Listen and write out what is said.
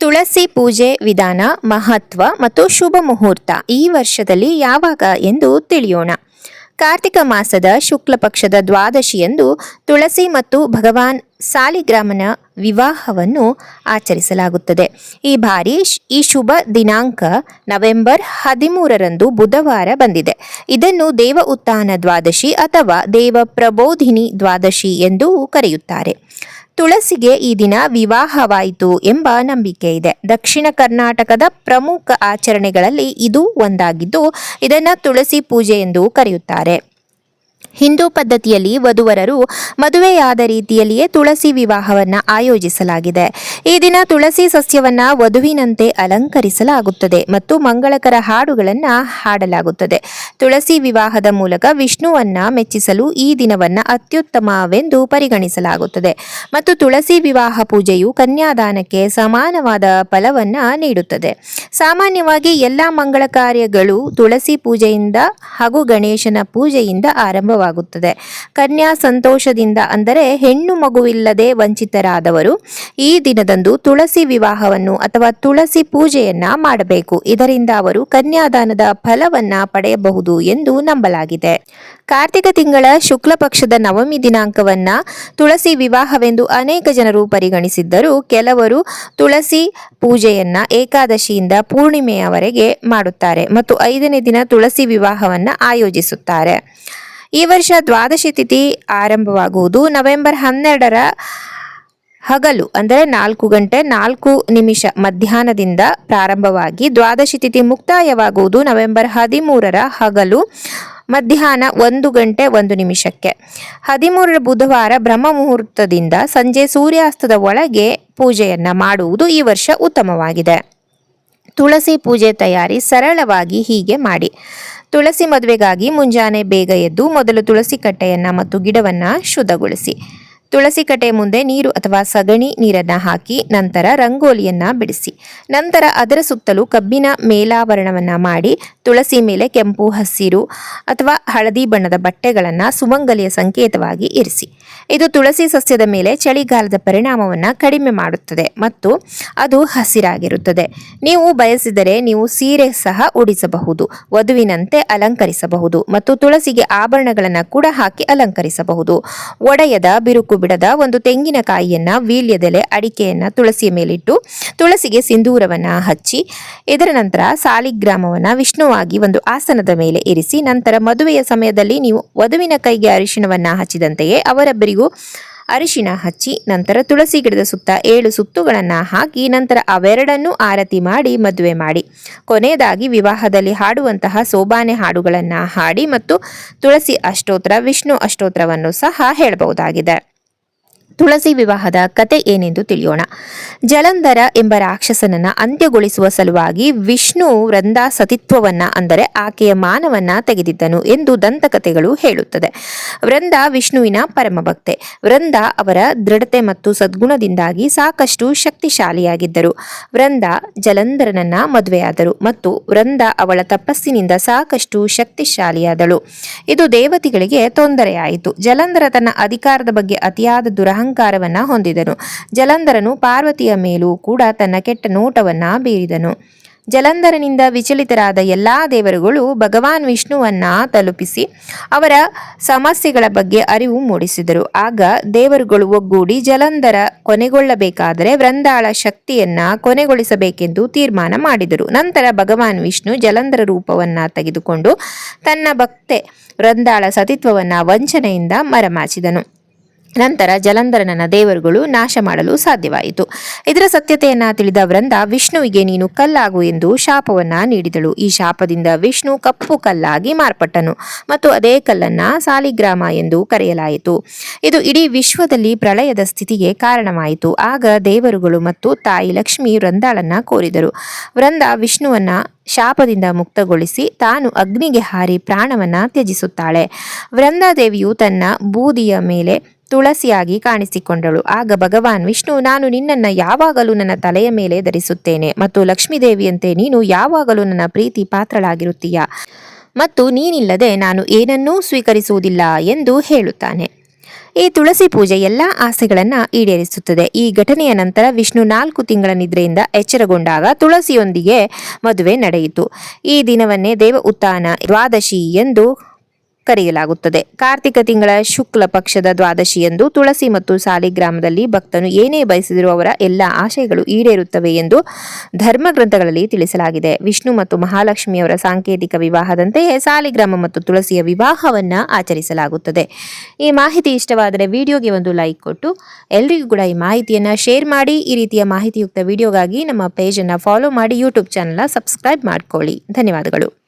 ತುಳಸಿ ಪೂಜೆ ವಿಧಾನ, ಮಹತ್ವ ಮತ್ತು ಶುಭ ಮುಹೂರ್ತ ಈ ವರ್ಷದಲ್ಲಿ ಯಾವಾಗ ಎಂದು ತಿಳಿಯೋಣ. ಕಾರ್ತಿಕ ಮಾಸದ ಶುಕ್ಲ ಪಕ್ಷದ ದ್ವಾದಶಿಯಂದು ತುಳಸಿ ಮತ್ತು ಭಗವಾನ್ ಸಾಲಿಗ್ರಾಮನ ವಿವಾಹವನ್ನು ಆಚರಿಸಲಾಗುತ್ತದೆ. ಈ ಬಾರಿ ಈ ಶುಭ ದಿನಾಂಕ ನವೆಂಬರ್ ಹದಿಮೂರರಂದು ಬುಧವಾರ ಬಂದಿದೆ. ಇದನ್ನು ದೇವ ಉತ್ಥಾನ ದ್ವಾದಶಿ ಅಥವಾ ದೇವ ಪ್ರಬೋಧಿನಿ ದ್ವಾದಶಿ ಎಂದು ಕರೆಯುತ್ತಾರೆ. ತುಳಸಿಗೆ ಈ ದಿನ ವಿವಾಹವಾಯಿತು ಎಂಬ ನಂಬಿಕೆ ಇದೆ. ದಕ್ಷಿಣ ಕರ್ನಾಟಕದ ಪ್ರಮುಖ ಆಚರಣೆಗಳಲ್ಲಿ ಇದು ಒಂದಾಗಿದ್ದು, ಇದನ್ನು ತುಳಸಿ ಪೂಜೆ ಎಂದು ಕರೆಯುತ್ತಾರೆ. ಹಿಂದೂ ಪದ್ಧತಿಯಲ್ಲಿ ವಧುವರರು ಮದುವೆಯಾದ ರೀತಿಯಲ್ಲಿಯೇ ತುಳಸಿ ವಿವಾಹವನ್ನ ಆಯೋಜಿಸಲಾಗಿದೆ. ಈ ದಿನ ತುಳಸಿ ಸಸ್ಯವನ್ನ ವಧುವಿನಂತೆ ಅಲಂಕರಿಸಲಾಗುತ್ತದೆ ಮತ್ತು ಮಂಗಳಕರ ಹಾಡುಗಳನ್ನು ಹಾಡಲಾಗುತ್ತದೆ. ತುಳಸಿ ವಿವಾಹದ ಮೂಲಕ ವಿಷ್ಣುವನ್ನ ಮೆಚ್ಚಿಸಲು ಈ ದಿನವನ್ನ ಅತ್ಯುತ್ತಮವೆಂದು ಪರಿಗಣಿಸಲಾಗುತ್ತದೆ. ಮತ್ತು ತುಳಸಿ ವಿವಾಹ ಪೂಜೆಯು ಕನ್ಯಾದಾನಕ್ಕೆ ಸಮಾನವಾದ ಫಲವನ್ನ ನೀಡುತ್ತದೆ. ಸಾಮಾನ್ಯವಾಗಿ ಎಲ್ಲ ಮಂಗಳ ಕಾರ್ಯಗಳು ತುಳಸಿ ಪೂಜೆಯಿಂದ ಹಾಗೂ ಗಣೇಶನ ಪೂಜೆಯಿಂದ ಆರಂಭವಾಗುತ್ತದೆ ಕನ್ಯಾ ಸಂತೋಷದಿಂದ ಅಂದರೆ ಹೆಣ್ಣು ಮಗುವಿಲ್ಲದೆ ವಂಚಿತರಾದವರು ಈ ದಿನದಂದು ತುಳಸಿ ವಿವಾಹವನ್ನು ಅಥವಾ ತುಳಸಿ ಪೂಜೆಯನ್ನ ಮಾಡಬೇಕು. ಇದರಿಂದ ಅವರು ಕನ್ಯಾದಾನದ ಫಲವನ್ನ ಪಡೆಯಬಹುದು ಎಂದು ನಂಬಲಾಗಿದೆ. ಕಾರ್ತಿಕ ತಿಂಗಳ ಶುಕ್ಲ ಪಕ್ಷದ ನವಮಿ ದಿನಾಂಕವನ್ನ ತುಳಸಿ ವಿವಾಹವೆಂದು ಅನೇಕ ಜನರು ಪರಿಗಣಿಸಿದ್ದರೂ ಕೆಲವರು ತುಳಸಿ ಪೂಜೆಯನ್ನ ಏಕಾದಶಿಯಿಂದ ಪೂರ್ಣಿಮೆಯವರೆಗೆ ಮಾಡುತ್ತಾರೆ ಮತ್ತು ಐದನೇ ದಿನ ತುಳಸಿ ವಿವಾಹವನ್ನ ಆಯೋಜಿಸುತ್ತಾರೆ. ಈ ವರ್ಷ ದ್ವಾದಶಿ ತಿಥಿ ಆರಂಭವಾಗುವುದು ನವೆಂಬರ್ ಹನ್ನೆರಡರ ಹಗಲು, ಅಂದರೆ ನಾಲ್ಕು ಗಂಟೆ ನಾಲ್ಕು ನಿಮಿಷ ಮಧ್ಯಾಹ್ನದಿಂದ ಪ್ರಾರಂಭವಾಗಿ ದ್ವಾದಶಿ ತಿಥಿ ಮುಕ್ತಾಯವಾಗುವುದು ನವೆಂಬರ್ ಹದಿಮೂರರ ಹಗಲು, ಮಧ್ಯಾಹ್ನ ಒಂದು ಗಂಟೆ ಒಂದು ನಿಮಿಷಕ್ಕೆ. ಹದಿಮೂರರ ಬುಧವಾರ ಬ್ರಹ್ಮ ಮುಹೂರ್ತದಿಂದ ಸಂಜೆ ಸೂರ್ಯಾಸ್ತದ ಒಳಗೆ ಪೂಜೆಯನ್ನು ಮಾಡುವುದು ಈ ವರ್ಷ ಉತ್ತಮವಾಗಿದೆ. ತುಳಸಿ ಪೂಜೆ ತಯಾರಿ ಸರಳವಾಗಿ ಹೀಗೆ ಮಾಡಿ. ತುಳಸಿ ಮದುವೆಗಾಗಿ ಮುಂಜಾನೆ ಬೇಗ ಎದ್ದು ಮೊದಲು ತುಳಸಿ ಕಟ್ಟೆಯನ್ನ ಮತ್ತು ಗಿಡವನ್ನ ಶುದ್ಧಗೊಳಿಸಿ. ತುಳಸಿ ಕಟೆ ಮುಂದೆ ನೀರು ಅಥವಾ ಸಗಣಿ ನೀರನ್ನು ಹಾಕಿ ನಂತರ ರಂಗೋಲಿಯನ್ನ ಬಿಡಿಸಿ. ನಂತರ ಅದರ ಸುತ್ತಲೂ ಕಬ್ಬಿನ ಮೇಲಾವರಣವನ್ನು ಮಾಡಿ ತುಳಸಿ ಮೇಲೆ ಕೆಂಪು ಹಸಿರು ಅಥವಾ ಹಳದಿ ಬಣ್ಣದ ಬಟ್ಟೆಗಳನ್ನು ಸುಮಂಗಲಿಯ ಸಂಕೇತವಾಗಿ ಇರಿಸಿ. ಇದು ತುಳಸಿ ಸಸ್ಯದ ಮೇಲೆ ಚಳಿಗಾಲದ ಪರಿಣಾಮವನ್ನು ಕಡಿಮೆ ಮಾಡುತ್ತದೆ ಮತ್ತು ಅದು ಹಸಿರಾಗಿರುತ್ತದೆ. ನೀವು ಬಯಸಿದರೆ ನೀವು ಸೀರೆ ಸಹ ಉಡಿಸಬಹುದು, ವಧುವಿನಂತೆ ಅಲಂಕರಿಸಬಹುದು ಮತ್ತು ತುಳಸಿಗೆ ಆಭರಣಗಳನ್ನು ಕೂಡ ಹಾಕಿ ಅಲಂಕರಿಸಬಹುದು. ಒಡೆಯದ ಬಿರುಕು ಬಿಡದ ಒಂದು ತೆಂಗಿನಕಾಯಿಯನ್ನ ವೀಳ್ಯದೆಲೆ ಅಡಿಕೆಯನ್ನ ತುಳಸಿಯ ಮೇಲಿಟ್ಟು ತುಳಸಿಗೆ ಸಿಂಧೂರವನ್ನ ಹಚ್ಚಿ, ಇದರ ನಂತರ ಸಾಲಿಗ್ರಾಮವನ್ನ ವಿಷ್ಣುವಾಗಿ ಒಂದು ಆಸನದ ಮೇಲೆ ಇರಿಸಿ, ನಂತರ ಮದುವೆಯ ಸಮಯದಲ್ಲಿ ನೀವು ವಧುವಿನ ಕೈಗೆ ಅರಿಶಿಣವನ್ನ ಹಚ್ಚಿದಂತೆಯೇ ಅವರೊಬ್ಬರಿಗೂ ಅರಿಶಿನ ಹಚ್ಚಿ, ನಂತರ ತುಳಸಿ ಗಿಡದ ಸುತ್ತ ಏಳು ಸುತ್ತುಗಳನ್ನು ಹಾಕಿ, ನಂತರ ಅವೆರಡನ್ನೂ ಆರತಿ ಮಾಡಿ ಮದುವೆ ಮಾಡಿ. ಕೊನೆಯದಾಗಿ ವಿವಾಹದಲ್ಲಿ ಹಾಡುವಂತಹ ಸೋಬಾನೆ ಹಾಡುಗಳನ್ನು ಹಾಡಿ ಮತ್ತು ತುಳಸಿ ಅಷ್ಟೋತ್ರ, ವಿಷ್ಣು ಅಷ್ಟೋತ್ರವನ್ನು ಸಹ ಹೇಳಬಹುದಾಗಿದೆ. ತುಳಸಿ ವಿವಾಹದ ಕತೆ ಏನೆಂದು ತಿಳಿಯೋಣ. ಜಲಂಧರ ಎಂಬ ರಾಕ್ಷಸನನ್ನ ಅಂತ್ಯಗೊಳಿಸುವ ಸಲುವಾಗಿ ವಿಷ್ಣು ವೃಂದ ಸತಿತ್ವವನ್ನ ಅಂದರೆ ಆಕೆಯ ಮಾನವನ್ನ ತೆಗೆದಿದ್ದನು ಎಂದು ದಂತಕಥೆಗಳು ಹೇಳುತ್ತದೆ. ವೃಂದ ವಿಷ್ಣುವಿನ ಪರಮಭಕ್ತೆ. ವೃಂದ ಅವರ ದೃಢತೆ ಮತ್ತು ಸದ್ಗುಣದಿಂದಾಗಿ ಸಾಕಷ್ಟು ಶಕ್ತಿಶಾಲಿಯಾಗಿದ್ದರು. ವೃಂದ ಜಲಂಧರನನ್ನ ಮದುವೆಯಾದರು ಮತ್ತು ವೃಂದ ಅವಳ ತಪಸ್ಸಿನಿಂದ ಸಾಕಷ್ಟು ಶಕ್ತಿಶಾಲಿಯಾದಳು. ಇದು ದೇವತೆಗಳಿಗೆ ತೊಂದರೆಯಾಯಿತು. ಜಲಂಧರ ತನ್ನ ಅಧಿಕಾರದ ಬಗ್ಗೆ ಅತಿಯಾದ ದುರಹಂಕಾರವನ್ನ ಹೊಂದಿದನು. ಜಲಂಧರನು ಪಾರ್ವತಿಯ ಮೇಲೂ ಕೂಡ ತನ್ನ ಕೆಟ್ಟ ನೋಟವನ್ನು ಬೀರಿದನು. ಜಲಂಧರನಿಂದ ವಿಚಲಿತರಾದ ಎಲ್ಲಾ ದೇವರುಗಳು ಭಗವಾನ್ ವಿಷ್ಣುವನ್ನ ತಲುಪಿಸಿ ಅವರ ಸಮಸ್ಯೆಗಳ ಬಗ್ಗೆ ಅರಿವು ಮೂಡಿಸಿದರು. ಆಗ ದೇವರುಗಳು ಒಗ್ಗೂಡಿ ಜಲಂಧರ ಕೊನೆಗೊಳ್ಳಬೇಕಾದರೆ ವೃಂದಾಳ ಶಕ್ತಿಯನ್ನ ಕೊನೆಗೊಳಿಸಬೇಕೆಂದು ತೀರ್ಮಾನ ಮಾಡಿದರು. ನಂತರ ಭಗವಾನ್ ವಿಷ್ಣು ಜಲಂಧರ ರೂಪವನ್ನ ತೆಗೆದುಕೊಂಡು ತನ್ನ ಭಕ್ತೆ ವೃಂದಾಳ ಸತಿತ್ವವನ್ನ ವಂಚನೆಯಿಂದ ಮರಮಾಚಿದನು. ನಂತರ ಜಲಂಧರನನ್ನ ದೇವರುಗಳು ನಾಶ ಮಾಡಲು ಸಾಧ್ಯವಾಯಿತು. ಇದರ ಸತ್ಯತೆಯನ್ನ ತಿಳಿದ ವೃಂದ, ವಿಷ್ಣುವಿಗೆ ನೀನು ಕಲ್ಲಾಗು ಎಂದು ಶಾಪವನ್ನ ನೀಡಿದಳು. ಈ ಶಾಪದಿಂದ ವಿಷ್ಣು ಕಪ್ಪು ಕಲ್ಲಾಗಿ ಮಾರ್ಪಟ್ಟನು ಮತ್ತು ಅದೇ ಕಲ್ಲನ್ನ ಸಾಲಿಗ್ರಾಮ ಎಂದು ಕರೆಯಲಾಯಿತು. ಇದು ಇಡೀ ವಿಶ್ವದಲ್ಲಿ ಪ್ರಳಯದ ಸ್ಥಿತಿಗೆ ಕಾರಣವಾಯಿತು. ಆಗ ದೇವರುಗಳು ಮತ್ತು ತಾಯಿ ಲಕ್ಷ್ಮಿ ವೃಂದಾಳನ್ನ ಕೋರಿದರು. ವೃಂದ ವಿಷ್ಣುವನ್ನ ಶಾಪದಿಂದ ಮುಕ್ತಗೊಳಿಸಿ ತಾನು ಅಗ್ನಿಗೆ ಹಾರಿ ಪ್ರಾಣವನ್ನ ತ್ಯಜಿಸುತ್ತಾಳೆ. ವೃಂದಾದೇವಿಯು ತನ್ನ ಬೂದಿಯ ಮೇಲೆ ತುಳಸಿಯಾಗಿ ಕಾಣಿಸಿಕೊಂಡಳು. ಆಗ ಭಗವಾನ್, ವಿಷ್ಣು, ನಾನು ನಿನ್ನನ್ನ ಯಾವಾಗಲೂ ನನ್ನ ತಲೆಯ ಮೇಲೆ ಧರಿಸುತ್ತೇನೆ ಮತ್ತು ಲಕ್ಷ್ಮೀದೇವಿಯಂತೆ ನೀನು ಯಾವಾಗಲೂ ನನ್ನ ಪ್ರೀತಿ ಪಾತ್ರಳಾಗಿರುತ್ತೀಯ? ಮತ್ತು ನೀನಿಲ್ಲದೆ ನಾನು ಏನನ್ನೂ ಸ್ವೀಕರಿಸುವುದಿಲ್ಲ ಎಂದು ಹೇಳುತ್ತಾನೆ. ಈ ತುಳಸಿ ಪೂಜೆ ಎಲ್ಲ ಆಸೆಗಳನ್ನು ಈಡೇರಿಸುತ್ತದೆ. ಈ ಘಟನೆಯ ನಂತರ ವಿಷ್ಣು ನಾಲ್ಕು ತಿಂಗಳ ನಿದ್ರೆಯಿಂದ ಎಚ್ಚರಗೊಂಡಾಗ ತುಳಸಿಯೊಂದಿಗೆ ಮದುವೆ ನಡೆಯಿತು. ಈ ದಿನವನ್ನೇ ದೇವ ಉತ್ಥಾನ ದ್ವಾದಶಿ ಎಂದು ಕರೆಯಲಾಗುತ್ತದೆ. ಕಾರ್ತಿಕ ತಿಂಗಳ ಶುಕ್ಲ ಪಕ್ಷದ ದ್ವಾದಶಿಯಂದು ತುಳಸಿ ಮತ್ತು ಸಾಲಿಗ್ರಾಮದಲ್ಲಿ ಭಕ್ತನು ಏನೇ ಬಯಸಿದರೂ ಅವರ ಎಲ್ಲ ಆಶಯಗಳು ಈಡೇರುತ್ತವೆ ಎಂದು ಧರ್ಮ ಗ್ರಂಥಗಳಲ್ಲಿ ತಿಳಿಸಲಾಗಿದೆ. ವಿಷ್ಣು ಮತ್ತು ಮಹಾಲಕ್ಷ್ಮಿಯವರ ಸಾಂಕೇತಿಕ ವಿವಾಹದಂತೆಯೇ ಸಾಲಿಗ್ರಾಮ ಮತ್ತು ತುಳಸಿಯ ವಿವಾಹವನ್ನ ಆಚರಿಸಲಾಗುತ್ತದೆ. ಈ ಮಾಹಿತಿ ಇಷ್ಟವಾದರೆ ವಿಡಿಯೋಗೆ ಒಂದು ಲೈಕ್ ಕೊಟ್ಟು ಎಲ್ರಿಗೂ ಕೂಡ ಈ ಮಾಹಿತಿಯನ್ನು ಶೇರ್ ಮಾಡಿ, ಈ ರೀತಿಯ ಮಾಹಿತಿಯುಕ್ತ ವಿಡಿಯೋಗಾಗಿ ನಮ್ಮ ಪೇಜನ್ನು ಫಾಲೋ ಮಾಡಿ, ಯೂಟ್ಯೂಬ್ ಚಾನಲ್ನ ಸಬ್ಸ್ಕ್ರೈಬ್ ಮಾಡ್ಕೊಳ್ಳಿ. ಧನ್ಯವಾದಗಳು.